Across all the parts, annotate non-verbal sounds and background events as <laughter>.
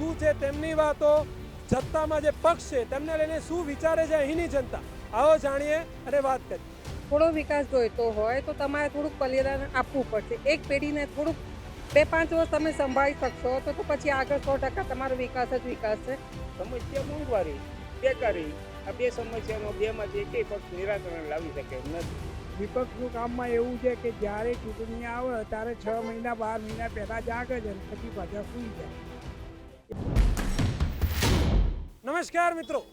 શું છે તેમની વાતો? સત્તામાં જે પક્ષ છે તેમને લઈને શું વિચારે છે અહીંની જનતા? આવો જાણીએ અને વાત કરીએ. થોડો વિકાસ જોઈતો હોય તો તમારે થોડુંક બલિદાન આપવું પડશે. એક પેઢીને થોડુંક બે પાંચ વર્ષ તમે સંભાળી શકશો તો તો પછી આગળ સો ટકા તમારો વિકાસ જ વિકાસ છે. સમસ્યા મોંઘવારી બેકારી આ બે સમસ્યાનો બેમાંથી એકેય પક્ષ નિરાકરણ લાવી શકે એમ નથી. વિપક્ષનું કામમાં એવું છે કે જ્યારે ચૂંટણી આવે ત્યારે છ મહિના બાર મહિના પહેલાં જાગે છે પછી પાછા સૂઈ જાય. નમસ્કાર મિત્રો.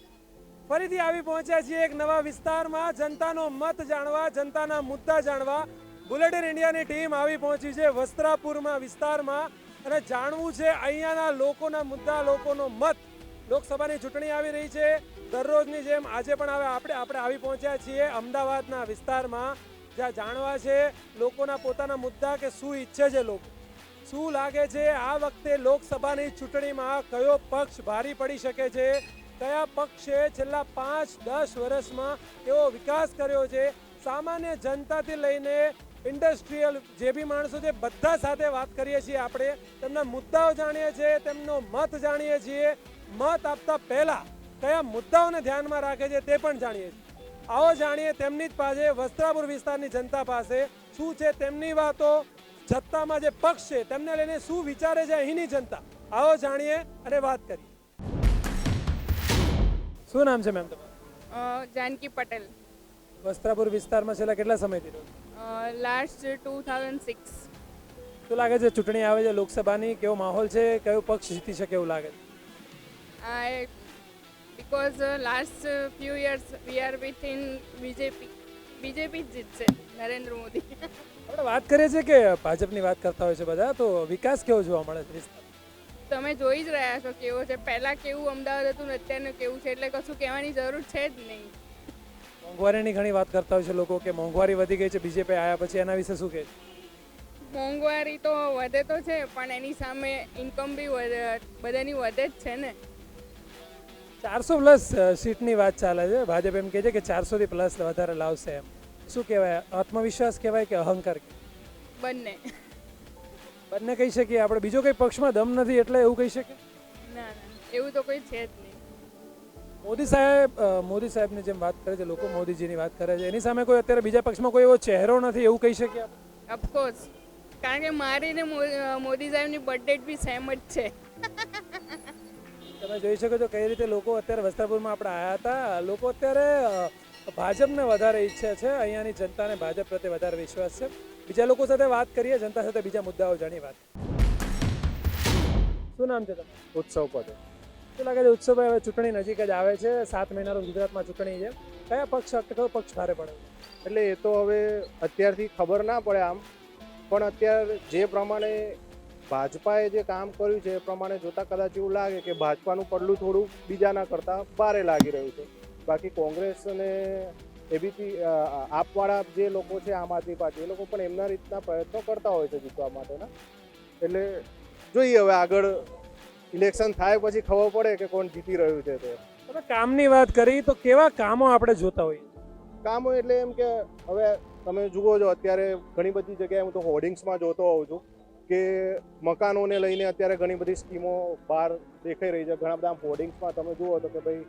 ફરીથી આવી પહોંચ્યા છીએ એક નવા વિસ્તારમાં. જનતાનો મત જાણવા, જનતાના મુદ્દા જાણવા. બુલેટિન ઇન્ડિયાની ટીમ આવી પહોંચી છે વસ્ત્રાપુરમાં વિસ્તારમાં. અને જાણવું છે અહીંયાના લોકોના મુદ્દા, લોકોનો મત. લોકસભાની ચૂંટણી આવી રહી છે. દરરોજની જેમ આજે પણ હવે આપણે આપણે આવી પહોંચ્યા છીએ અમદાવાદના વિસ્તારમાં, જ્યાં જાણવા છે લોકોના પોતાના મુદ્દા કે શું ઈચ્છે છે લોકો. શું લાગે છે આ વખતે લોકસભાની ચૂંટણીમાં કયો પક્ષ ભારી પડી શકે છે? કયા પક્ષે છેલ્લા પાંચ, દસ વર્ષમાં એવો વિકાસ કર્યો છે? સામાન્ય જનતાથી લઈને ઇન્ડસ્ટ્રીયલ જે બી માણસો છે, બધા સાથે વાત કરીએ છીએ આપણે. તેમના મુદ્દાઓ જાણીએ છીએ, તેમનો મત જાણીએ છીએ. મત આપતા પહેલા કયા મુદ્દાઓને ધ્યાનમાં રાખે છે તે પણ જાણીએ છીએ. આવો જાણીએ તેમની જ પાસે વસ્ત્રાપુર વિસ્તારની જનતા પાસે. શું છે તેમની વાતો? સત્તામાં જે પક્ષ છે તેમને લઈને શું વિચારે છે અહીંની જનતા? આવો જાણીએ અને વાત કરીએ. શું નામ છે મેમ તમારું? જાનકી પટેલ. વસ્ત્રાપુર વિસ્તારમાં છેલ્લા કેટલા સમયથી લાસ્ટ ટુ થાઉઝન્ડ સિક્સ શું લાગે છે ચૂંટણી આવે છે લોકસભાની? કેવો માહોલ છે? કયો પક્ષ જીતી શકે એવું લાગે છે? Because last few years we are with in BJP BJP જ જીતશે નરેન્દ્ર મોદી. <laughs> આપણે વાત કરીએ છીએ કે ભાજપની વાત કરતા હોય છે બધા તો વિકાસ કેવો જોવા મળે છે તમે જોઈ જ રહ્યા છો કેવો છે. પહેલાં કેવું અમદાવાદ હતું ને અત્યારનું કેવું છે એટલે કશું કહેવાની જરૂર છે જ નહીં. મોંઘવારીની ઘણી વાત કરતા હોય છે લોકો કે મોંઘવારી વધી ગઈ છે બીજેપી આવ્યા પછી એના વિશે શું કહે છે? મોંઘવારી તો વધે તો છે પણ એની સામે ઇન્કમ બી વધે બધાની વધે જ છે ને. ચારસો પ્લસ સીટની વાત ચાલે છે. ભાજપ એમ કહે છે કે ચારસોથી પ્લસ વધારે લાવશે એમ. શું કહેવાય? આત્મવિશ્વાસ કહેવાય કે અહંકાર બંને. બંને કહી શકીએ? આપણે બીજો કંઈ પક્ષમાં દમ નથી એટલે એવું કહી શકીએ? ના ના. એવું તો કોઈ છે જ નહીં. મોદી સાહેબ મોદી સાહેબની જેમ વાત કરે છે લોકો મોદીજીની વાત કરે છે. એની સામે કોઈ અત્યારે બીજા પક્ષમાં કોઈ એવો ચહેરો નથી એવું કહી શકીએ અફકોર્સ ઓફકોર્સ કારણ કે મારી ને મોદી સાહેબની બર્થડેટ બી સેમ જ છે. તમે જોઈ શકો છો કઈ રીતે લોકો અત્યારે વસ્ત્રાપુરમાં આપણે આવ્યા હતા. લોકો અત્યારે ભાજપને વધારે ઈચ્છે છે અહીંયાની જનતાને ભાજપ પ્રત્યે વધારે વિશ્વાસ છે. બીજા લોકો સાથે વાત કરીએ જનતા સાથે બીજા મુદ્દાઓ જાણી વાત. શું નામ છે તમારું? ઉત્સવ પતે શું લાગે છે ઉત્સવ હવે ચૂંટણી નજીક જ આવે છે? સાત મહિનાનો ગુજરાતમાં ચૂંટણી છે. કયા પક્ષ કયો પક્ષ ભારે પડે? એટલે એ તો હવે અત્યારથી ખબર ના પડે આમ. પણ અત્યારે જે પ્રમાણે ભાજપાએ જે કામ કર્યું છે એ પ્રમાણે જોતા કદાચ એવું લાગે કે ભાજપાનું પડલું થોડું બીજાના કરતાં ભારે લાગી રહ્યું છે. બાકી કોંગ્રેસ અને એબીપી આપવાળા જે લોકો છે આમ આદમી પાર્ટી એ લોકો પણ એમના રીતના પ્રયત્નો કરતા હોય છે જીતવા માટેના. એટલે જોઈએ હવે આગળ ઇલેક્શન થાય પછી ખબર પડે કે કોણ જીતી રહ્યું છે તે. તમે કામની વાત કરી તો કેવા કામો આપણે જોતા હોઈએ? કામો એટલે એમ કે હવે તમે જુઓ છો અત્યારે ઘણી બધી જગ્યાએ હું તો હોર્ડિંગ્સમાં જોતો હોઉં છું કે મકાનોને લઈને અત્યારે ઘણી બધી સ્કીમો બહાર દેખાઈ રહી છે. ઘણા બધા હોર્ડિંગ્સમાં તમે જુઓ તો કે ભાઈ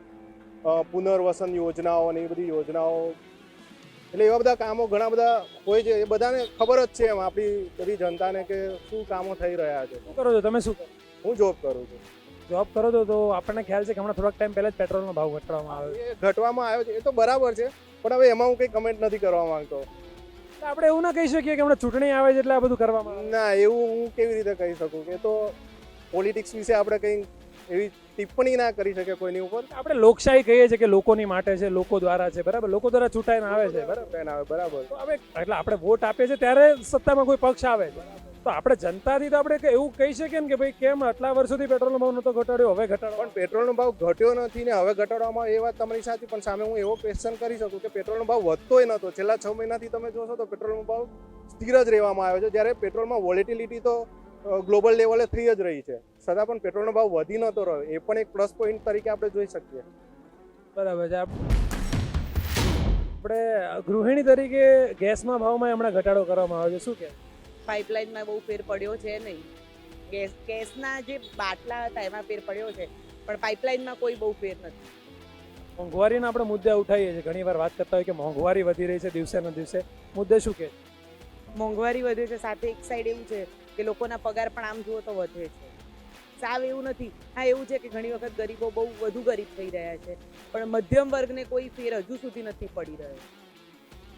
પુનર્વસન યોજનાઓ અને એ બધી યોજનાઓ. એટલે એવા બધા કામો ઘણા બધા હોય છે એ બધાને ખબર જ છે એમ આપણી બધી જનતાને કે શું કામો થઈ રહ્યા છે. શું કરો છો? તમે શું હું જોબ કરું છું. જોબ કરો છો તો આપણને ખ્યાલ છે કે હમણાં થોડાક ટાઈમ પહેલાં જ પેટ્રોલનો ભાવ ઘટાડવામાં આવ્યો એ ઘટવામાં આવ્યો છે એ તો બરાબર છે પણ હવે એમાં હું કંઈ કમેન્ટ નથી કરવા માંગતો. આપણે એવું ના કહી શકીએ કે હમણાં ચૂંટણી આવે છે એટલે આ બધું કરવામાં ના એવું હું કેવી રીતે કહી શકું કે તો પોલિટિક્સ વિશે આપણે કંઈ એવી ટિપ્પણી ના કરી શકે કોઈની ઉપર. આપણે લોકશાહી કહીએ છીએ કે લોકોની માટે છે લોકો દ્વારા છે બરાબર? લોકો દ્વારા ચૂંટાઈને આવે છે બરાબર? આવે બરાબર. તો હવે એટલે આપણે વોટ આપીએ છીએ ત્યારે સત્તામાં કોઈ પક્ષ આવે છે. તો આપણે જનતાથી તો આપણે એવું કહી શકીએ ને કે ભાઈ કેમ આટલા વર્ષોથી પેટ્રોલનો ભાવ નહોતો ઘટાડ્યો હવે ઘટાડો. પણ પેટ્રોલનો ભાવ ઘટ્યો નથી ને હવે ઘટાડવામાં એ વાત તમારી સાચી પણ સામે હું એવો ક્વેશ્ચન કરી શકું કે પેટ્રોલનો ભાવ વધતોય નહોતો. છેલ્લા છ મહિનાથી તમે જોશો તો પેટ્રોલનો ભાવ સ્થિર જ રહેવામાં આવ્યો છે. જ્યારે પેટ્રોલમાં વોલેટિલિટી તો ગ્લોબલ લેવલે થઈ જ રહી છે. છતાં પણ પેટ્રોલનો ભાવ વધી નતો રહ્યો. એ પણ એક પ્લસ પોઈન્ટ તરીકે આપણે જોઈ શકીએ. બરાબર છે. આપણે ગૃહિણી તરીકે ગેસમાં ભાવમાં હમણાં ઘટાડો કરવામાં આવ્યો છે. શું કે પાઇપલાઇનમાં બહુ ફેર પડ્યો છે નહીં. ગેસ ગેસના જે બાટલા હતા એમાં ફેર પડ્યો છે. પણ પાઇપલાઇનમાં કોઈ બહુ ફેર નથી. મોંઘવારીના આપણે મુદ્દે ઉઠાવીએ છીએ. ઘણી વાર વાત કરતા હોય કે મોંઘવારી વધી રહી છે દિવસે ને દિવસે. મુદ્દે શું કે મોંઘવારી વધે છે. સાથે એક સાઈડ એવું છે કે લોકોના પગાર પણ આમ જુઓ તો વધે છે. સાવ એવું નથી. હા એવું છે કે ઘણી વખત ગરીબો બહુ વધુ ગરીબ થઈ રહ્યા છે પણ મધ્યમ વર્ગને કોઈ ફેર હજુ સુધી નથી પડી રહ્યો.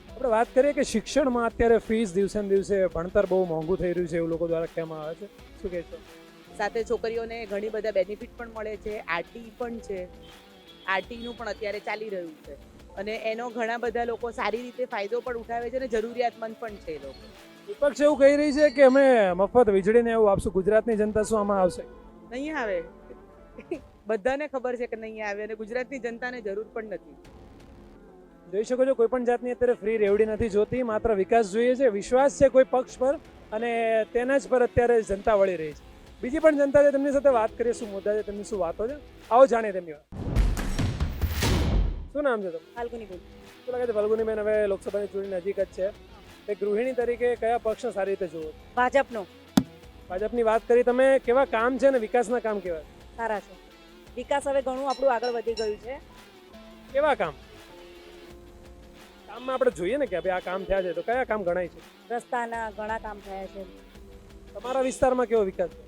આપણે વાત કરીએ કે શિક્ષણમાં અત્યારે ફીસ દિવસે દિવસે ભણતર બહુ મોંઘું થઈ રહ્યું છે એવું લોકો દ્વારા કહેવામાં આવે છે. શું કહે છો? સાથે છોકરીઓને ઘણી બધા બેનિફિટ પણ મળે છે આરટી પણ છે. આરટીનું પણ અત્યારે ચાલી રહ્યું છે. અને એનો ઘણા બધા લોકો સારી રીતે ફાયદો પણ ઉઠાવે છે અને જરૂરિયાતમંદ પણ છે એ લોકો. વિપક્ષ એવું કહી રહી છે કે અમે મફત વીજળીને એવું આપશું. ગુજરાતની જનતા શું આમાં આવશે? નહીં આવે. બધાને ખબર છે કે નહીં આવે અને ગુજરાતની જનતાને જરૂર પણ નથી. જોઈ શકો છો કોઈ પણ જાતની અત્યારે ફ્રી રેવડી નથી જોતી માત્ર વિકાસ જોઈએ છે. વિશ્વાસ છે કોઈ પક્ષ પર અને તેના જ પર અત્યારે જનતા વળી રહી છે. બીજી પણ જનતા છે તેમની સાથે વાત કરીએ શું મુદ્દા છે તેમની શું વાતો છે આવો જાણીએ તેમની વાત. શું નામ છે તમે ફાલ્ગુની બેન શું લાગે છે ફલ્ગુનીબેન હવે લોકસભાની ચૂંટણી નજીક જ છે. એક ગૃહિણી તરીકે કયા પક્ષને સારી રીતે જુઓ? ભાજપનો. ભાજપની વાત કરી તમે કેવા કામ છે અને વિકાસના કામ કેવા? છે? સારા છે. વિકાસ હવે ઘણું આપણું આગળ વધી ગયું છે. કેવા કામ? કામમાં આપણે જોઈએ ને કે ભાઈ આ કામ થયા છે તો કયા કામ ગણાય છે? રસ્તાના ઘણા કામ થયા છે. તમારા વિસ્તારમાં કેવો વિકાસ છે?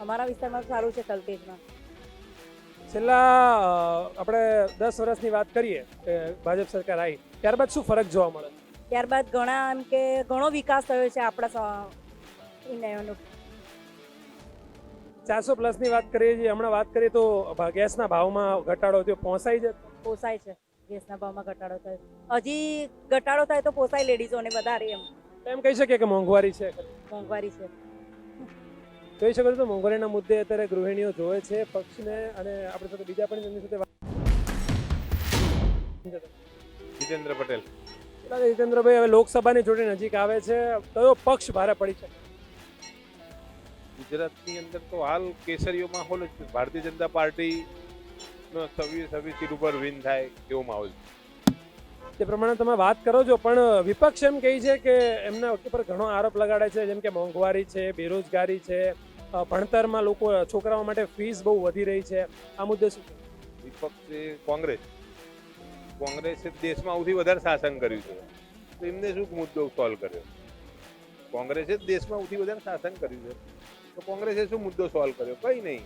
અમારા વિસ્તારમાં સારું છે તલતેજમાં. છેલ્લા આપણે દસ વર્ષની વાત કરીએ કે ભાજપ સરકાર આવી ત્યારબાદ શું ફરક જોવા મળે? ત્યારબાદ ઘણા એમ કે ઘણો વિકાસ થયો છે આપણા ઇન્ડિયાનો. ચારસો પ્લસની વાત કરીએ છીએ હમણાં વાત કરીએ તો ગેસના ભાવમાં ઘટાડો થયો પોસાય છે? પોસાય છે. ગેસના ભાવમાં ઘટાડો થયો. હજી ઘટાડો થાય તો પોસાય લેડીઝોને વધારે એમ. એમ કહી શકીએ કે મોંઘવારી છે? મોંઘવારી છે. જોઈ શકો છો તો મોંઘવારીના મુદ્દે અત્યારે ગૃહિણીઓ જોવે છે પક્ષને અને આપણી સાથે બીજા પણ તેમની સાથે વાત જીતેન્દ્ર પટેલ. પેલા જીતેન્દ્રભાઈ હવે લોકસભાની ચૂંટણી નજીક આવે છે. કયો પક્ષ ભારે પડી શકે? ગુજરાતની અંદર તો હાલ કેસરીયો માહોલ જ ભારતીય જનતા પાર્ટી નો સવી સવી સીટ ઉપર વિન થાય એવો માહોલ તે પ્રમાણે તમે વાત કરો છો પણ વિપક્ષ એમ કહે છે કે એમના ઉપર ઘણો આરોપ લગાડે છે જેમ કે મોંઘવારી છે બેરોજગારી છે ભણતરમાં લોકો છોકરાઓ માટે ફીસ બહુ વધી રહી છે. આ મુદ્દે શું વિપક્ષ કોંગ્રેસ. કોંગ્રેસે દેશમાં સૌથી વધારે શાસન કર્યું છે. તો એમને શું મુદ્દો સોલ્વ કર્યો? કોંગ્રેસે જ દેશમાં સૌથી વધારે શાસન કર્યું છે. તો કોંગ્રેસે શું મુદ્દો સોલ્વ કર્યો? કંઈ નહીં.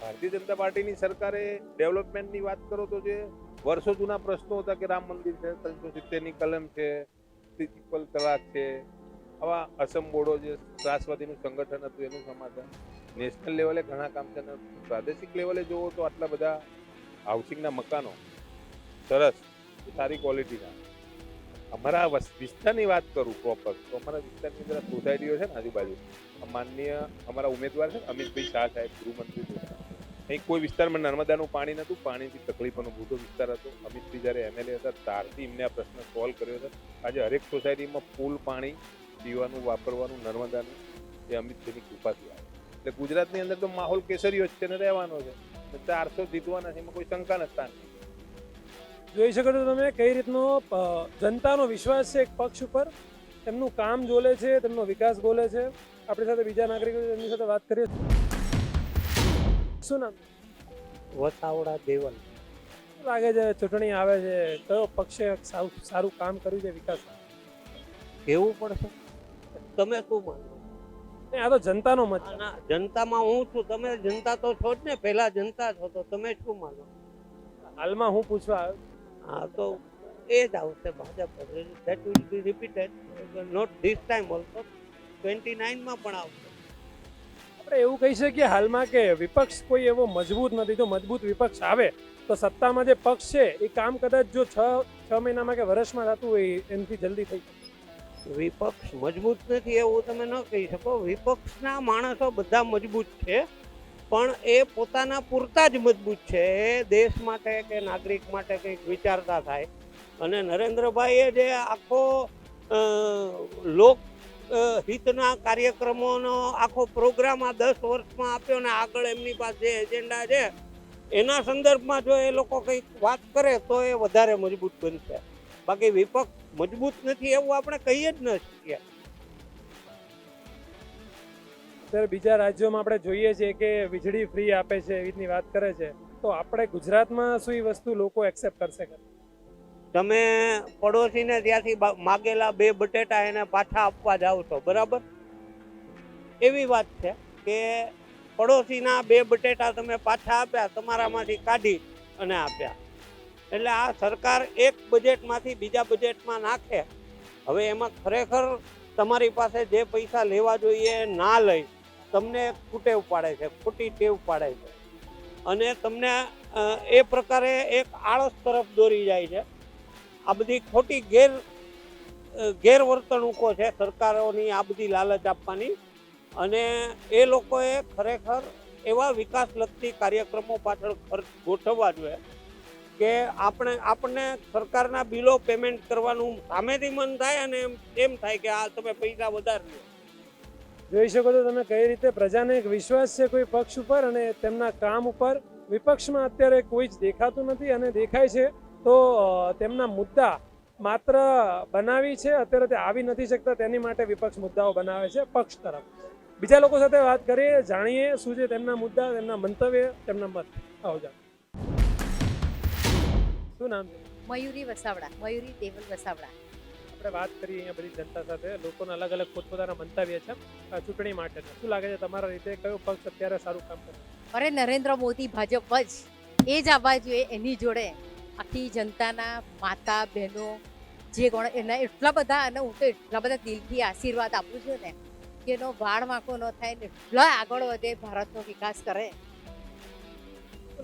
ભારતીય જનતા પાર્ટીની સરકારે ડેવલપમેન્ટની વાત કરો તો જે વર્ષો જૂના પ્રશ્નો હતા કે રામ મંદિર છે, ત્રણસો સિત્તેરની કલમ છે, ત્રિપલ તલાક છે, આવા અસમ બોડો જે ત્રાસવાદીનું સંગઠન હતું એનું સમાધાન. નેશનલ લેવલે ઘણા કામ છે પ્રાદેશિક લેવલે જોવો તો આટલા બધા હાઉસિંગના મકાનો સરસ. સારી ક્વોલિટીના અમારા વસ- વિસ્તારની વાત કરું પ્રોપર તો અમારા વિસ્તારની અંદર સોસાયટીઓ છે ને આજુબાજુ માનનીય અમારા ઉમેદવાર છે અમિતભાઈ શાહ સાહેબ, ગૃહમંત્રી અહીં કોઈ વિસ્તારમાં નર્મદાનું પાણી નહોતું, પાણીથી તકલીફ અનુભૂતો વિસ્તાર હતો. અમિતભાઈ જ્યારે એમએલએ હતા, ત્યારથી એમને આ પ્રશ્ન સોલ્વ કર્યો છે. આજે હરેક સોસાયટીમાં ફૂલ પાણી પીવાનું, વાપરવાનું, નર્મદાનું, એ અમિતભાઈની કૃપાથી આવે. એટલે ગુજરાતની અંદર તો માહોલ કેસરીયો જ છે ને, રહેવાનો છે. ચારસો જીતવાના છે, એમાં કોઈ શંકા નથી. જોઈ શકો છો તમે કઈ રીતનો જનતાનો વિશ્વાસ છે એક પક્ષ ઉપર. તેમનું કામ જોલે છે તેમનો વિકાસ બોલે છે. આપણી સાથે બીજા નાગરિકો તેમની સાથે વાત કરીએ. શું નામ? વસાવડા દેવલ. લાગે છે ચૂંટણી આવે છે. કયો પક્ષે સારું સારું કામ કર્યું છે વિકાસ? કેવું પડશે? તમે શું માનો? નહીં, આ તો જનતાનો મત જનતામાં હું છું. તમે જનતા તો છો જ ને. પહેલા જનતા છો તો તમે શું માનો? હાલમાં હું પૂછવા આવ્યો. હા તો એ જ આવશે Bhajap. That will be repeated not this time also twenty નાઇનમાં પણ આવશે. આપણે એવું કહી શકીએ હાલમાં કે વિપક્ષ કોઈ એવો મજબૂત નથી. જો મજબૂત વિપક્ષ આવે તો સત્તામાં જે પક્ષ છે એ કામ કદાચ જો છ છ મહિનામાં કે વર્ષમાં થતું હોય એનાથી જલ્દી થઈ શકે. વિપક્ષ મજબૂત નથી એવું તમે ન કહી શકો. વિપક્ષના માણસો બધા મજબૂત છે. પણ એ પોતાના પૂરતા જ મજબૂત છે. એ દેશ માટે કે નાગરિક માટે કંઈક વિચારતા થાય. અને નરેન્દ્રભાઈએ જે આખો લોક હિતના કાર્યક્રમોનો આખો પ્રોગ્રામ આ દસ વર્ષમાં આપ્યો ને આગળ એમની પાસે એજન્ડા છે, એના સંદર્ભમાં જો એ લોકો કંઈક વાત કરે તો એ વધારે મજબૂત બનશે. બાકી વિપક્ષ મજબૂત નથી એવું આપણે કહીએ જ ન શકીએ. ત્યારે બીજા રાજ્યોમાં આપણે જોઈએ છીએ કે વીજળી ફ્રી આપે છે એવી રીતની વાત કરે છે. તો આપણે ગુજરાતમાં શું એ વસ્તુ લોકો એક્સેપ્ટ કરશે? તમે પડોશીને ત્યાંથી માગેલા બે બટેટા એને પાછા આપવા જાઓ છો, બરાબર? એવી વાત છે કે પડોશીના બે બટેટા તમે પાછા આપ્યા, તમારામાંથી કાઢી અને આપ્યા. એટલે આ સરકાર એક બજેટમાંથી બીજા બજેટમાં નાખે. હવે એમાં ખરેખર તમારી પાસે જે પૈસા લેવા જોઈએ ના લઈ તમને કુટેવ પાડે છે, ખોટી ટેવ પાડે છે. અને તમને એ પ્રકારે એક આળસ તરફ દોરી જાય છે. આ બધી ખોટી ગેર ગેરવર્તણૂકો છે સરકારોની આ બધી લાલચ આપવાની. અને એ લોકોએ ખરેખર એવા વિકાસલક્ષી કાર્યક્રમો પાછળ ખર્ચ ગોઠવવા જોઈએ કે આપણે, આપણને સરકારના બિલો પેમેન્ટ કરવાનું સામેથી મન થાય અને એમ એમ થાય કે આ તમે પૈસા વધારી લો જોઈ શકો છો તમે કઈ રીતે પ્રજાને એક વિશ્વાસ છે કોઈ પક્ષ ઉપર અને તેમના કામ ઉપર. વિપક્ષમાં અત્યારે કોઈ જ દેખાતું નથી અને દેખાય છે તો તેમના મુદ્દા માત્ર બનાવી છે, અત્યારે તે આવી નથી શકતા તેની માટે વિપક્ષ મુદ્દાઓ બનાવે છે પક્ષ તરફ. બીજા લોકો સાથે વાત કરીએ, જાણીએ શું છે તેમના મુદ્દા, તેમના મંતવ્ય, તેમના મત. આવો જાણ શું નામ છે? મયુરી વસાવડા, મયુરી દેવલ વસાવડા. આપણે વાત કરીએ અહીંયા બધી જનતા સાથે. લોકોના અલગ અલગ પોતપોતાના મંતવ્ય છે ચૂંટણી માટે શું લાગે છે તમારા રીતે? કયો પક્ષ અત્યારે સારું કામ કરે? અરે નરેન્દ્ર મોદી ભાજપ જ. એ જ આવવા જોઈએ એની જોડે. આખી જનતાના માતા બહેનો જે કોણ એના એટલા બધા અને હું તો એટલા બધા દિલથી આશીર્વાદ આપું છું ને કે એનો વાળ વાંકો ન થાય ને એટલા આગળ વધે ભારતનો વિકાસ કરે.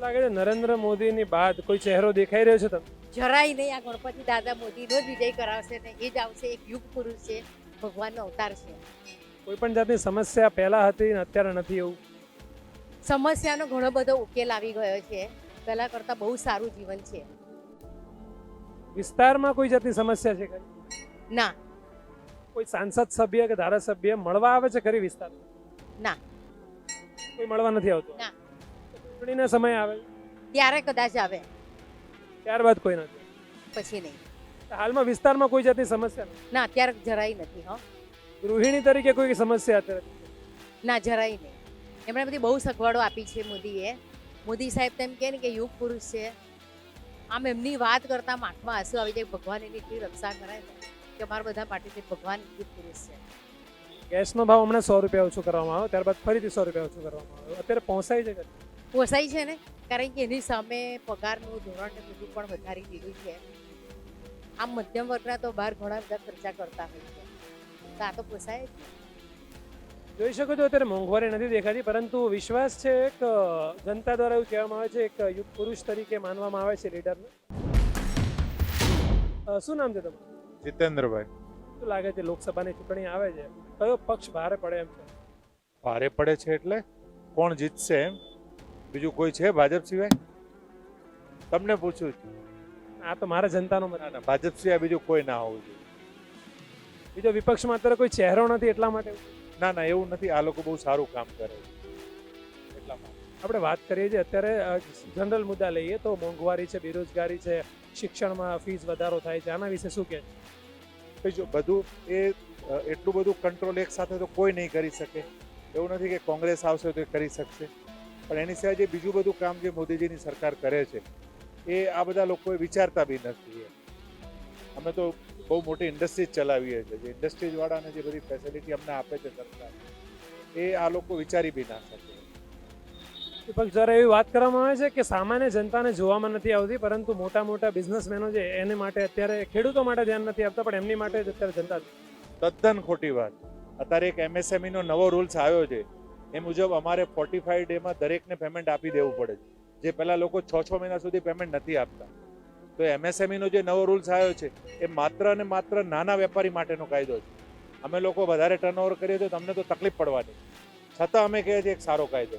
લાગે છે નરેન્દ્ર મોદીની બાદ કોઈ ચહેરો દેખાઈ રહ્યો છે તમને? જરાય નહીં આ ગણપતિ દાદા મોદીનો જ વિજય કરાવશે ને એ જ આવશે એક યુગ પુરુષ છે ભગવાનનો અવતાર છે. કોઈ પણ જાતની સમસ્યા પહેલા હતી ને અત્યારે નથી એવું? સમસ્યાનો ઘણો બધો ઉકેલ આવી ગયો છે. પહેલા કરતાં બહુ સારું જીવન છે. વિસ્તારમાં કોઈ જાતની સમસ્યા છે ખરી? ના. કોઈ સાંસદ સભ્ય કે ધારાસભ્ય મળવા આવે છે ખરી વિસ્તારમાં? ના. કોઈ મળવા નથી આવતું? ના. ચૂંટણીના સમય આવે ત્યારે કદાચ આવે. ત્યારબાદ કોઈ નથી. પછી નહીં. હાલમાં વિસ્તારમાં કોઈ જાતની સમસ્યા નથી? ના અત્યારે જરાય નથી હો. ગૃહિણી તરીકે કોઈ સમસ્યા અત્યારે ના જરાય નહીં. એમણે બધી બહુ સગવડો આપી છે મોદીએ. મોદી સાહેબ તેમ કહે ને કે યુગ પુરુષ છે. આમ એમની વાત કરતા આંખમાં આંસુ આવી જાય ભગવાન એની એટલી રક્ષા કરે ને કે અમારા બધા માટે ભગવાન યુગ પુરુષ છે. ગેસનો ભાવ હમણાં સો રૂપિયા ઓછું કરવામાં આવ્યો ત્યારબાદ ફરીથી સો રૂપિયા ઓછું કરવામાં આવ્યો. અત્યારે પહોંચાઈ છે. પોસાય છે ને? કારણ કે એની સામે પગારનું ધોરણ બધું પણ વધારી દીધું છે. આમ મધ્યમ વર્ગના તો બહાર ઘણા બધા ખર્ચા કરતા હોય છે. તો આ તો પોસાય જ જોઈ શકો છો અત્યારે મોંઘવારી નથી દેખાતી પરંતુ વિશ્વાસ છે એક જનતા દ્વારા એવું કહેવામાં આવે છે એક યુગ પુરુષ તરીકે માનવામાં આવે છે લીડરને. શું નામ છે તમારું? જીતેન્દ્રભાઈ. શું લાગે છે લોકસભાની ચૂંટણી આવે છે? કયો પક્ષ ભારે પડે એમ છે? ભારે પડે છે એટલે કોણ જીતશે એમ? બીજું કોઈ છે ભાજપ સિવાય? તમને પૂછું છું. આ તો મારા જનતાનો મત. ભાજપ સિવાય બીજું કોઈ ના હોવું જોઈએ. બીજો વિપક્ષમાં અત્યારે કોઈ ચહેરો નથી એટલા માટે? ના ના એવું નથી. આ લોકો બહુ સારું કામ કરે એટલા માટે. આપણે વાત કરીએ છીએ અત્યારે જનરલ મુદ્દા લઈએ તો મોંઘવારી છે બેરોજગારી છે શિક્ષણમાં ફીસ વધારો થાય છે. આના વિશે શું કહે છે? જો બધું એ એટલું બધું કંટ્રોલ એક સાથે તો કોઈ નહીં કરી શકે. એવું નથી કે કોંગ્રેસ આવશે તો એ કરી શકશે. પણ એની સિવાય જે બીજું બધું કામ જે મોદીજીની સરકાર કરે છે એ આ બધા લોકોએ વિચારતા બી નથી અમે તો બહુ મોટી ઇન્ડસ્ટ્રીઝ ચલાવીએ છીએ. જે ઇન્ડસ્ટ્રીઝવાળાને જે બધી ફેસિલિટી અમને આપે છે સરકાર એ આ લોકો વિચારી બી ના શકે. દીપક દ્વારા એવી વાત કરવામાં આવે છે કે સામાન્ય જનતાને જોવામાં નથી આવતી પરંતુ મોટા મોટા બિઝનેસમેનો છે એને માટે અત્યારે ખેડૂતો માટે ધ્યાન નથી આપતા પણ એમની માટે જ અત્યારે જનતા તદ્દન ખોટી વાત. અત્યારે એક એમએસએમઈનો નવો રૂલ્સ આવ્યો છે એ મુજબ અમારે ફોર્ટી ફાઈવ ડેમાં દરેકને પેમેન્ટ આપી દેવું પડે છે. જે પહેલાં લોકો છ છ મહિના સુધી પેમેન્ટ નથી આપતા. તો એમએસએમઈનો નો જે નવો રૂલ્સ આવ્યો છે, એ માત્ર અને માત્ર નાના વેપારી માટેનો કાયદો છે. અમે લોકો વધારે ટર્નઓવર કરીએ તો તમને તો તકલીફ પડવાની. છતાં અમે કહીએ છીએ એક સારો કાયદો.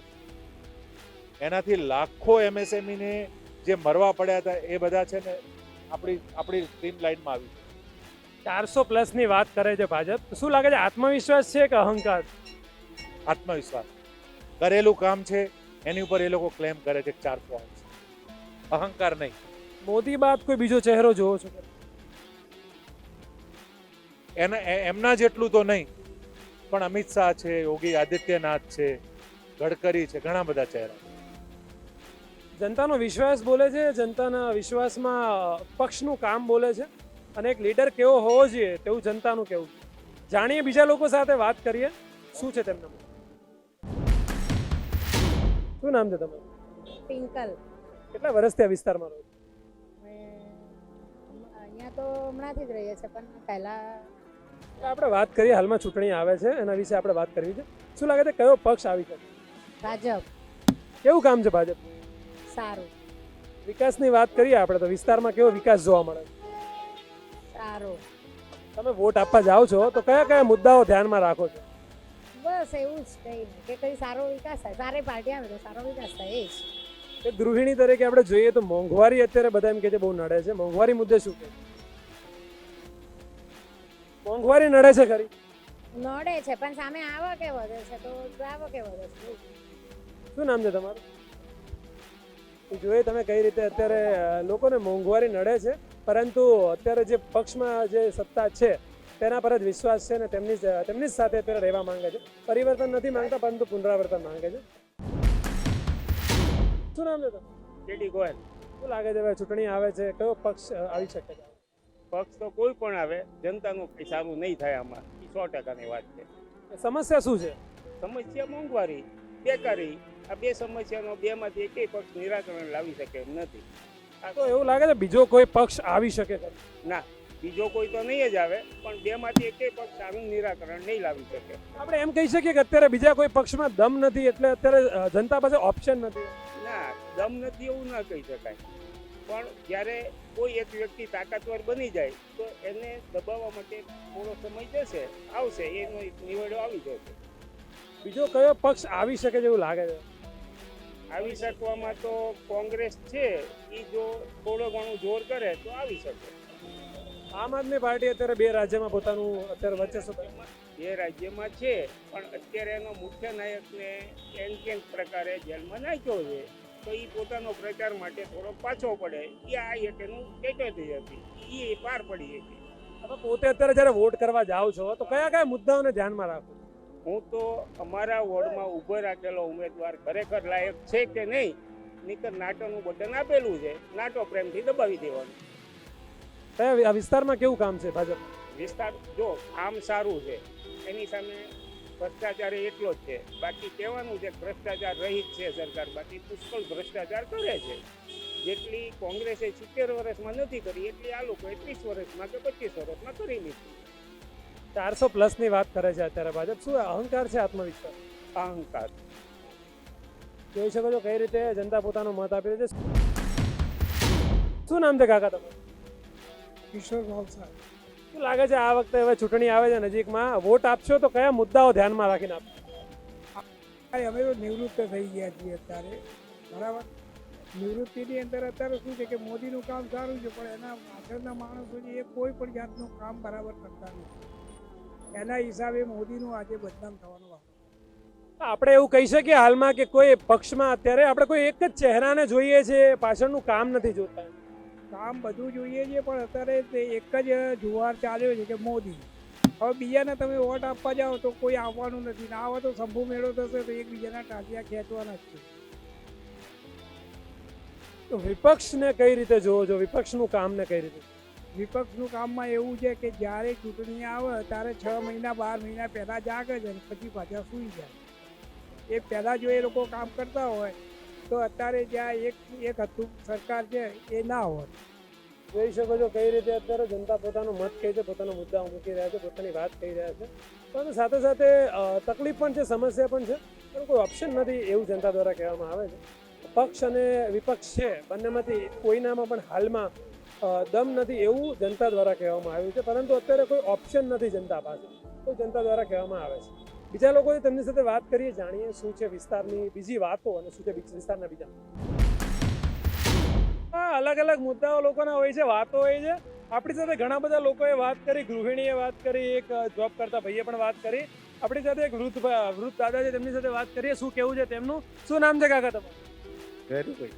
એનાથી લાખો એમએસએમઈને ને જે મરવા પડ્યા હતા, એ બધા છે ને આપણી આપણી સ્ટ્રીમ લાઇનમાં આવી ચારસો પ્લસની વાત કરે છે ભાજપ. શું લાગે છે, આત્મવિશ્વાસ છે કે અહંકાર? આત્મવિશ્વાસ. કરેલું કામ છે એની ઉપર એ લોકો ક્લેમ કરે છે ચાર પોઈન્ટ અહંકાર નહીં. મોદી બાદ કોઈ બીજો ચહેરો જોવો છો? એના એમના જેટલું તો નહીં પણ અમિત શાહ છે યોગી આદિત્યનાથ છે ગડકરી છે ઘણા બધા ચહેરા. જનતાનો વિશ્વાસ બોલે છે જનતાના વિશ્વાસમાં પક્ષનું કામ બોલે છે અને એક લીડર કેવો હોવો જોઈએ તેવું જનતાનું કેવું જાણીએ બીજા લોકો સાથે વાત કરીએ શું છે તેમના? શું નામ છે તમારું? પિંકલ. કેટલા વર્ષથી આ વિસ્તારમાં રહો અહીંયા તો હમણાંથી જ રહીએ છીએ પણ પહેલા આપણે વાત કરીએ હાલમાં ચૂંટણી આવે છે એના વિશે આપણે વાત કરવી છે. શું લાગે છે કયો પક્ષ આવી શકે? ભાજપ. કેવું કામ છે ભાજપ? સારું. વિકાસની વાત કરીએ આપણે તો વિસ્તારમાં કેવો વિકાસ જોવા મળે? સારું. તમે વોટ આપવા જાઓ છો તો કયા કયા મુદ્દાઓ ધ્યાનમાં રાખો છો? બસ એવું જ કંઈ નહીં. કે કંઈ સારો વિકાસ થાય. સારી પાર્ટી આવે તો સારો વિકાસ થાય એ જ. કે ગૃહિણી તરીકે આપણે જોઈએ તો મોંઘવારી અત્યારે બધા એમ કે છે બહુ નડે છે. મોંઘવારી મુદ્દે શું કે મોંઘવારી નડે છે ખરી? નડે છે પણ સામે આવકે વધે છે? તો આવકે વધે છે? શું નામ છે તમારું? જોઈએ તમે કઈ રીતે અત્યારે લોકોને મોંઘવારી નડે છે. પરંતુ અત્યારે જે પક્ષમાં જે સત્તા છે તેના પર જ વિશ્વાસ છે ને તેમની તેમની જ સાથે અત્યારે રહેવા માંગે છે. પરિવર્તન નથી માંગતા પરંતુ પુનરાવર્તન માંગે છે. શું નામ છે કેડી ગોયલ. શું લાગે છે હવે ચૂંટણી આવે છે? કયો પક્ષ આવી શકે છે? પક્ષ તો કોઈ પણ આવે જનતાનું કંઈ સારું નહીં થાય આમાં. એ સો ટકાની વાત છે. સમસ્યા શું છે? સમસ્યા મોંઘવારી બેકારી. આ બે સમસ્યાનો બેમાંથી એકેય પક્ષ નિરાકરણ લાવી શકે એમ નથી. આ તો એવું લાગે છે બીજો કોઈ પક્ષ આવી શકે? ના. બીજો કોઈ તો નહીં જ આવે પણ બેમાંથી એકેય પક્ષ સારું નિરાકરણ નહીં લાવી શકે. આપણે એમ કહી શકીએ કે અત્યારે બીજા કોઈ પક્ષમાં દમ નથી એટલે અત્યારે જનતા પાસે ઓપ્શન નથી. ના દમ નથી એવું ના કહી શકાય. પણ જ્યારે કોઈ એક વ્યક્તિ તાકાતવર બની જાય તો એને દબાવવા માટે થોડો સમય જશે આવશે એનો એક નિવેડો આવી જશે. બીજો કયો પક્ષ આવી શકે છે એવું લાગે છે? આવી શકવામાં તો કોંગ્રેસ છે એ જો થોડો ઘણું જોર કરે તો આવી શકે. આમ આદમી પાર્ટી અત્યારે બે રાજ્યમાં પોતાનું અત્યારે વર્ચસ્વ. બે રાજ્યમાં છે પણ અત્યારે એનો મુખ્ય નાયકને એન કેન પ્રકારે જેલમાં નાખ્યો છે તો એ પોતાનો પ્રચાર માટે થોડો પાછો પડે. એ આ એટેનું એનું હતી એ પાર પડી હતી તમે પોતે અત્યારે જ્યારે વોટ કરવા જાઓ છો તો કયા કયા મુદ્દાઓને ધ્યાનમાં રાખો? હું તો અમારા વોર્ડમાં ઊભો રાખેલો ઉમેદવાર ખરેખર લાયક છે કે નહીં નીકર નાટોનું બટન આપેલું છે નાટો પ્રેમથી દબાવી દેવાનું. કયા આ વિસ્તારમાં કેવું કામ છે ભાજપ? વિસ્તાર જો આમ સારું છે એની સામે ભ્રષ્ટાચાર એટલો જ છે. બાકી કહેવાનું છે ભ્રષ્ટાચાર રહિત છે સરકાર બાકી પુષ્કળ ભ્રષ્ટાચાર કરે છે. જેટલી કોંગ્રેસે સિત્તેર વર્ષમાં નથી કરી એટલી આ લોકો ત્રીસ વર્ષમાં કે પચીસ વર્ષમાં કરી લીધી. ચારસો પ્લસની વાત કરે છે અત્યારે ભાજપ. શું અહંકાર છે આત્મવિશ્વાસ? અહંકાર. જોઈ શકો છો કઈ રીતે જનતા પોતાનો મત આપી રહી છે. શું નામ છે કાકા તમારું? કિશોર ભાવસાર શું લાગે છે આ વખતે હવે ચૂંટણી આવે છે? નજીકમાં વોટ આપશો તો કયા મુદ્દાઓ ધ્યાનમાં રાખીને આપશો? અમે તો નિવૃત્ત થઈ ગયા છીએ અત્યારે. બરાબર? નિવૃત્તિની અંદર અત્યારે શું છે કે મોદીનું કામ સારું છે પણ એના પાછળના માણસો છે એ કોઈ પણ જાતનું કામ બરાબર કરતા નથી. એના હિસાબે મોદીનું આજે બદનામ થવાનું આપણે એવું કહી શકીએ હાલમાં કે કોઈ પક્ષમાં અત્યારે આપણે કોઈ એક જ ચહેરાને જોઈએ છે પાછળનું કામ નથી જોતા. કામ બધું જોઈએ છે પણ અત્યારે તે એક જ જુવાર ચાલ્યો છે કે મોદી. હવે બીજાને તમે વોટ આપવા જાઓ તો કોઈ આવવાનું નથી. ના આવે તો શંભુ મેળો થશે તો એકબીજાના ટાંટિયા ખેંચવાના જ છે. તો વિપક્ષને કઈ રીતે જોવો છો? વિપક્ષનું કામને કઈ રીતે? વિપક્ષનું કામમાં એવું છે કે જ્યારે ચૂંટણી આવે ત્યારે છ મહિના બાર મહિના પહેલાં જાગે છે અને પછી પાછા સૂઈ જાય. એ પહેલાં જો એ લોકો કામ કરતા હોય તો અત્યારે જ્યાં એક એક હતું, સરકાર છે, એ ના હોત જોઈ શકો છો કઈ રીતે અત્યારે જનતા પોતાનો મત કહે છે, પોતાનો મુદ્દા મૂકી રહ્યા છે, પોતાની વાત કહી રહ્યા છે. પરંતુ સાથે સાથે તકલીફ પણ છે, સમસ્યા પણ છે, પણ કોઈ ઓપ્શન નથી એવું જનતા દ્વારા કહેવામાં આવે છે. પક્ષ અને વિપક્ષ છે, બંનેમાંથી કોઈનામાં પણ હાલમાં દમ નથી એવું જનતા દ્વારા કહેવામાં આવ્યું છે, પરંતુ અત્યારે કોઈ ઓપ્શન નથી જનતા પાસે, તો જનતા દ્વારા કહેવામાં આવે છે. બીજા લોકો તેમની સાથે વાત કરીએ જાણીએ શું છે વિસ્તારની બીજી વાતો અને શું છે વિસ્તારના બીજા. અલગ અલગ મુદ્દાઓ લોકોના હોય છે વાતો હોય છે. આપણી સાથે ઘણા બધા લોકોએ વાત કરી ગૃહિણીએ વાત કરી એક જોબ કરતા ભાઈએ પણ વાત કરી. આપણી સાથે એક વૃદ્ધ વૃદ્ધ દાદા છે તેમની સાથે વાત કરીએ શું કેવું છે તેમનું? શું નામ છે કાકા તમારું?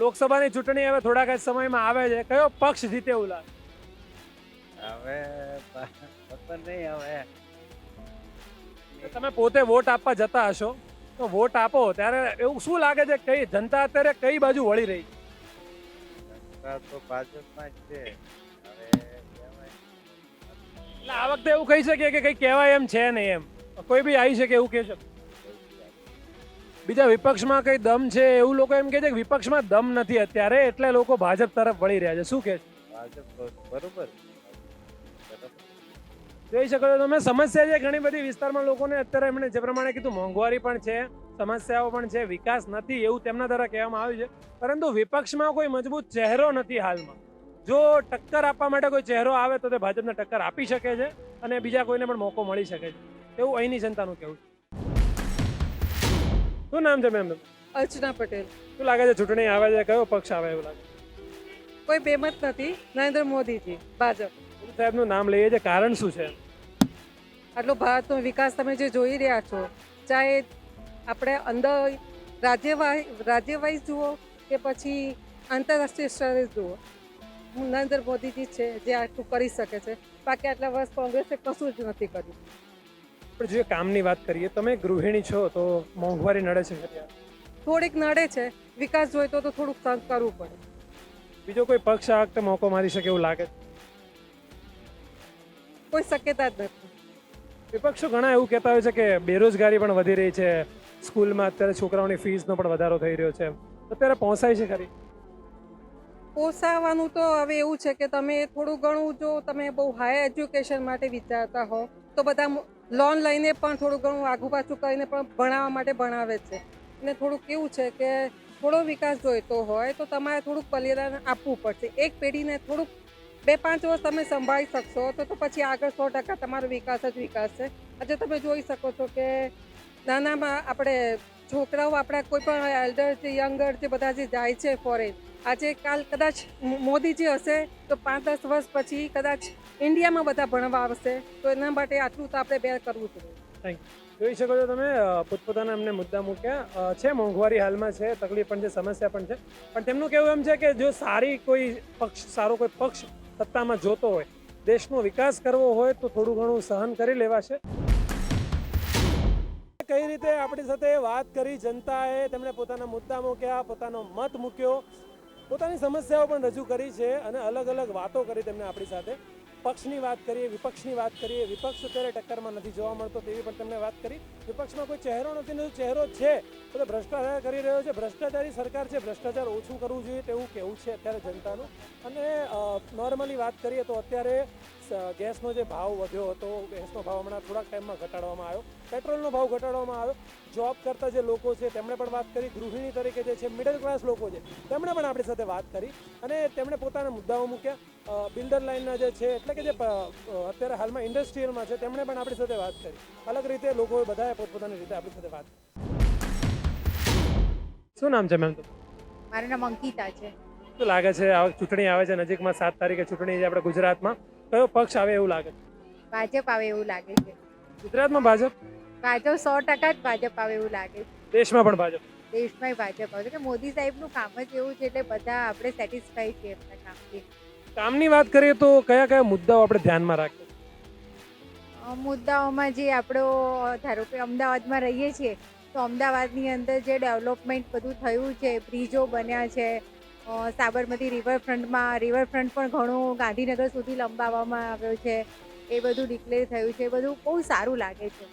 લોકસભાની ચૂંટણી હવે થોડાક જ સમયમાં આવે છે. કયો પક્ષ જીતે એવું લાગે? હવે પતન નહીં હવે તમે પોતે વોટ આપવા જતા હશો તો વોટ આપો. ત્યારે એવું શું લાગે છે કઈ જનતા અત્યારે કઈ બાજુ વળી રહી? તો ભાજપમાં જ છે. એટલે આ વખતે એવું કહી શકીએ કે કઈ કહેવાય એમ છે નહીં એમ. કોઈ બી આવી શકે એવું કહી શકે. બીજા વિપક્ષમાં કઈ દમ છે એવું લોકો એમ કહે છે કે વિપક્ષમાં દમ નથી અત્યારે એટલે લોકો ભાજપ તરફ વળી રહ્યા છે. શું કહે છે? ભાજપ બરોબર. જોઈ શકો છો તમે સમસ્યા છે ઘણી બધી વિસ્તારમાં લોકોને. અત્યારે એમણે જે પ્રમાણે કીધું મોંઘવારી પણ છે સમસ્યાઓ પણ છે વિકાસ નથી એવું તેમના દ્વારા કહેવામાં આવ્યું છે. પરંતુ વિપક્ષમાં કોઈ મજબૂત ચહેરો નથી હાલમાં. જો ટક્કર આપવા માટે કોઈ ચહેરો આવે તો તે ભાજપને ટક્કર આપી શકે છે અને બીજા કોઈને પણ મોકો મળી શકે છે. એવું અહીંની જનતાનું કહેવું છે. શું નામ છે મેમ? અર્ચના પટેલ. શું લાગે છે ચૂંટણી આવે છે કયો પક્ષ આવે એવું લાગે? કોઈ બેમત નથી નરેન્દ્ર મોદીજી ભાજપ. સાહેબનું નામ લઈએ છે કારણ શું છે? આટલો ભારતનો વિકાસ તમે જે જોઈ રહ્યા છો ચાહે આપણે અંદર રાજ્ય રાજ્યવાઇઝ જુઓ કે પછી આંતરરાષ્ટ્રીય સ્તરે જુઓ. નરેન્દ્ર મોદીજી છે જે આટલું કરી શકે છે બાકી આટલા વર્ષ કોંગ્રેસે કશું જ નથી કર્યું. આપણે જો કામની વાત કરીએ તમે ગૃહિણી છો તો મોંઘવારી નડે છે થોડીક નડે છે વિકાસ જોઈતો તો થોડુંક કરવું પડે. બીજો કોઈ પક્ષ આ વખતે મોકો મારી શકે એવું લાગે? છે કોઈ શક્યતા જ નથી. વિપક્ષો ઘણા એવું કહેતા હોય છે કે બેરોજગારી પણ વધી રહી છે. સ્કૂલમાં અત્યારે છોકરાઓની ફીસનો પણ વધારો થઈ રહ્યો છે. અત્યારે પહોંચાય છે ખરી? પોસાવાનું તો હવે એવું છે કે તમે થોડું ઘણું જો તમે બહુ હાઈ એજ્યુકેશન માટે વિચારતા હો તો બધા લોન લઈને પણ થોડું ઘણું આગુ પાછું કરીને પણ ભણાવવા માટે ભણાવે છે. અને થોડુંક કેવું છે કે થોડો વિકાસ જોઈતો હોય તો તમારે થોડુંક બલિદાન આપવું પડશે. એક પેઢીને થોડુંક બે પાંચ વર્ષ તમે સંભાળી શકશો, તો તો પછી આગળ સો ટકા તમારો વિકાસ જ વિકાસ છે. આજે તમે જોઈ શકો છો કે નાનામાં આપણે છોકરાઓ આપણા કોઈ પણ એલ્ડર છે યંગર જે બધા જે જાય છે ફોરેન આજે કાલ કદાચ મોદીજી હશે તો પાંચ દસ વર્ષ પછી કદાચ ઇન્ડિયામાં બધા ભણવા આવશે, તો એના માટે આટલું તો આપણે બે કરવું જોઈએ. જોઈ શકો છો તમે પોતપોતાના એમને મુદ્દા મૂક્યા. છે મોંઘવારી હાલમાં છે, તકલીફ પણ છે, સમસ્યા પણ છે. પણ તેમનું કહેવું એમ છે કે જો સારી કોઈ પક્ષ, સારો કોઈ પક્ષ સત્તામાં જોતો હોય. દેશનો વિકાસ કરવો હોય તો થોડું ઘણું સહન કરી લેવાશે. કઈ રીતે આપણી સાથે વાત કરી જનતાએ, તેમણે પોતાના મુદ્દા મૂક્યા, પોતાનો મત મૂક્યો, પોતાની સમસ્યાઓ પણ રજૂ કરી છે અને અલગ અલગ વાતો કરી તેમણે આપણી સાથે. પક્ષની વાત કરીએ, વિપક્ષની વાત કરીએ, વિપક્ષ અત્યારે ટક્કરમાં નથી જોવા મળતો તેવી પણ તમને વાત કરી. વિપક્ષમાં કોઈ ચહેરો નથી ને જો ચહેરો છે. તો ભ્રષ્ટાચાર કરી રહ્યો છે. ભ્રષ્ટાચારી સરકાર છે. ભ્રષ્ટાચાર ઓછું કરવું જોઈએ તેવું કહેવું છે અત્યારે જનતાનું. અને નોર્મલી વાત કરીએ તો અત્યારે ગેસનો જે ભાવ વધ્યો હતો ગેસનો ભાવ હમણાં થોડાક ટાઈમમાં ઘટાડવામાં આવ્યો. પેટ્રોલનો ભાવ ઘટાડવામાં આવ્યો. જોબ કરતા જે લોકો છે તેમણે પણ વાત કરી. ગૃહિણી તરીકે જે છે મિડલ ક્લાસ લોકો છે તેમણે પણ આપણી સાથે વાત કરી અને તેમણે પોતાના મુદ્દાઓ મૂક્યા. બિલ્ડર લાઇનના જે છે એટલે કે જે અત્યારે હાલમાં ઇન્ડસ્ટ્રીયલમાં છે તેમણે પણ આપણી સાથે વાત કરી. અલગ રીતે લોકોએ બધાએ પોતપોતાની રીતે આપણી સાથે વાત કરી. શું નામ છે મેમ મારું નામ અંકિતા છે. શું લાગે છે ચૂંટણી આવે છે? નજીકમાં સાત તારીખે ચૂંટણી છે આપણે ગુજરાતમાં. કયો પક્ષ આવે એવું લાગે છે? ભાજપ આવે એવું લાગે છે. ગુજરાતમાં ભાજપ? ભાજપ સો ટકા જ ભાજપ આવે એવું લાગે છે. દેશમાં પણ ભાજપ. દેશમાંય ભાજપ આવે છે. કે મોદી સાહેબનું કામ જ એવું છે એટલે બધા આપણે સેટિસ્ફાઈ છીએ એમના કામથી. કામની વાત કરીએ તો કયા કયા મુદ્દાઓ આપણે ધ્યાનમાં રાખીએ? મુદ્દાઓમાં જે આપણો ધારો કે અમદાવાદમાં રહીએ છીએ તો અમદાવાદની અંદર જે ડેવલપમેન્ટ બધું થયું છે બ્રિજો બન્યા છે સાબરમતી રિવરફ્રન્ટમાં રિવરફ્રન્ટ પણ ઘણું ગાંધીનગર સુધી લંબાવવામાં આવ્યો છે. એ બધું ડિક્લેર થયું છે. એ બધું બહુ સારું લાગે છે.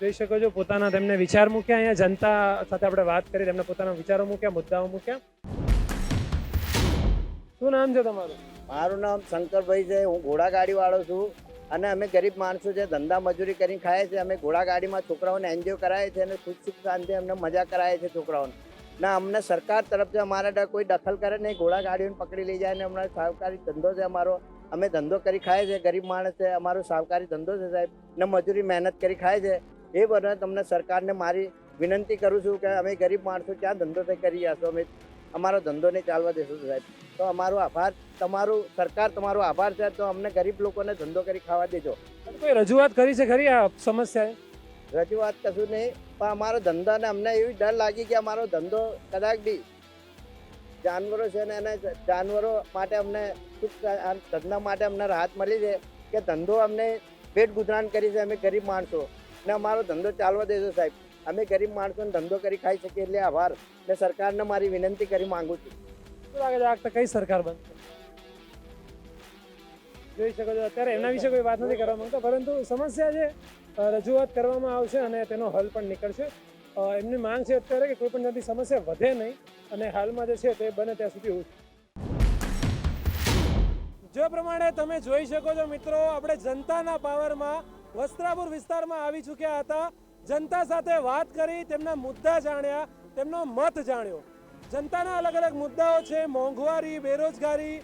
જોઈ શકો છો પોતાના તેમને વિચાર મૂક્યા. અહીંયા જનતા સાથે આપણે વાત કરી તેમને પોતાના વિચારો મૂક્યા મુદ્દાઓ મૂક્યા. શું નામ છે તમારું? મારું નામ શંકરભાઈ છે. હું ઘોડાગાડી વાળો છું અને અમે ગરીબ માણસો છે. ધંધા મજૂરી કરીને ખાઈએ છીએ. અમે ઘોડાગાડીમાં છોકરાઓને એન્જોય કરાવીએ છીએ અને સુખ સુખ શાંતિ અમને મજા કરાવીએ છીએ છોકરાઓને. ના, અમને સરકાર તરફથી અમારા કોઈ દખલ કરે નહીં ઘોડાગાડીઓને પકડી લઈ જાય ને હમણાં સાવકારી ધંધો છે અમારો. અમે ધંધો કરી ખાય છે, ગરીબ માણસ છે, અમારો સાવકારી ધંધો છે સાહેબ. ને મજૂરી, મહેનત કરી ખાય છે. એ બધા તમને સરકારને મારી વિનંતી કરું છું કે અમે ગરીબ માણસો ક્યાં ધંધો થઈ કરી જશો અમે અમારો ધંધો નહીં ચાલવા દેશું સાહેબ. તો અમારો આભાર. તમારું સરકાર તમારો આભાર છે, તો અમને ગરીબ લોકોને ધંધો કરી ખાવા દેજો. કોઈ રજૂઆત કરી છે ખરી આ સમસ્યાએ? રજૂઆત કશું નહીં, પણ અમારો ધંધાને અમને એવી ડર લાગી કે અમારો ધંધો કદાચ બી જાનવરો છે ને એને જાનવરો માટે અમને ધંધા માટે અમને રાહત મળી છે કે ધંધો અમને પેટ ગુજરાન કરી છે, અમે ગરીબ માણસો ને અમારો ધંધો ચાલવા દેજો સાહેબ. અમે ગરીબ માણસોને ધંધો કરી ખાઈ શકીએ એટલે આભાર ને સરકારને મારી વિનંતી કરી માંગુ છું. શું લાગે છે કઈ સરકાર બનશે? જોઈ શકો છો, અત્યારે એમના વિશે કોઈ વાત નથી કરવા માંગતો, પરંતુ સમસ્યા છે રજૂઆત કરવામાં આવશે અને તેનો હલ પણ નીકળશે. એમની માંગ છે અત્યારે કે કોઈ પણ જાતની સમસ્યા વધે નહીં અને હાલમાં જે છે તે બને ત્યાં સુધી જે પ્રમાણે તમે જોઈ શકો છો મિત્રો, આપણે જનતાના પાવરમાં વસ્ત્રાપુર વિસ્તારમાં આવી ચૂક્યા હતા. જનતા સાથે વાત કરી, તેમના મુદ્દા જાણ્યા, તેમનો મત જાણ્યો. જનતાના અલગ અલગ મુદ્દાઓ છે, મોંઘવારી, બેરોજગારી.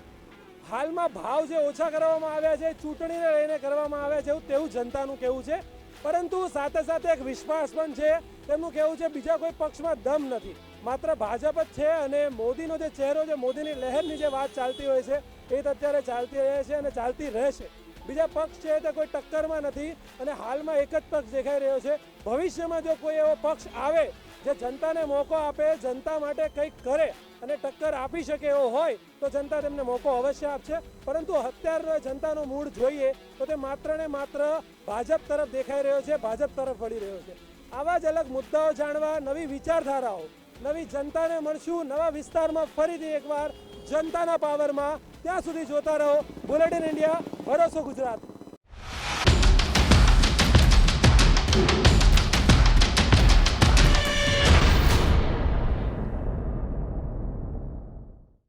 હાલમાં ભાવ જે ઓછા કરવામાં આવ્યા છે, ચૂંટણીને લઈને કરવામાં આવ્યા છે એવું તેવું જનતાનું કહેવું છે. પરંતુ સાથે સાથે એક વિશ્વાસ પણ છે, તેમનું કહેવું છે બીજા કોઈ પક્ષમાં દમ નથી. માત્ર ભાજપ જ છે અને મોદીનો જે ચહેરો છે, મોદીની લહેરની જે વાત ચાલતી હોય છે, એ તો અત્યારે ચાલતી રહે છે અને ચાલતી રહેશે. બીજા પક્ષ છે તે કોઈ ટક્કરમાં નથી અને હાલમાં એક જ પક્ષ દેખાઈ રહ્યો છે. ભવિષ્યમાં જો કોઈ એવો પક્ષ આવે જે જનતાને મોકો આપે, જનતા માટે કંઈક કરે અને ટક્કર આપી શકે એવો હોય તો જનતા તેમને મોકો અવશ્ય આપશે. પરંતુ અત્યારનો જનતાનો મૂડ જોઈએ તો તે માત્ર ને માત્ર ભાજપ તરફ દેખાઈ રહ્યો છે, ભાજપ તરફ વળી રહ્યો છે. આવા જ અલગ મુદ્દાઓ જાણવા નવી વિચારધારાઓ, નવી જનતાને મળશું, નવા વિસ્તારમાં ફરીથી એકવાર જનતાના પાવરમાં. ત્યાં સુધી જોતા રહો, બુલેટિન ઇન્ડિયા, ભરોસો ગુજરાત.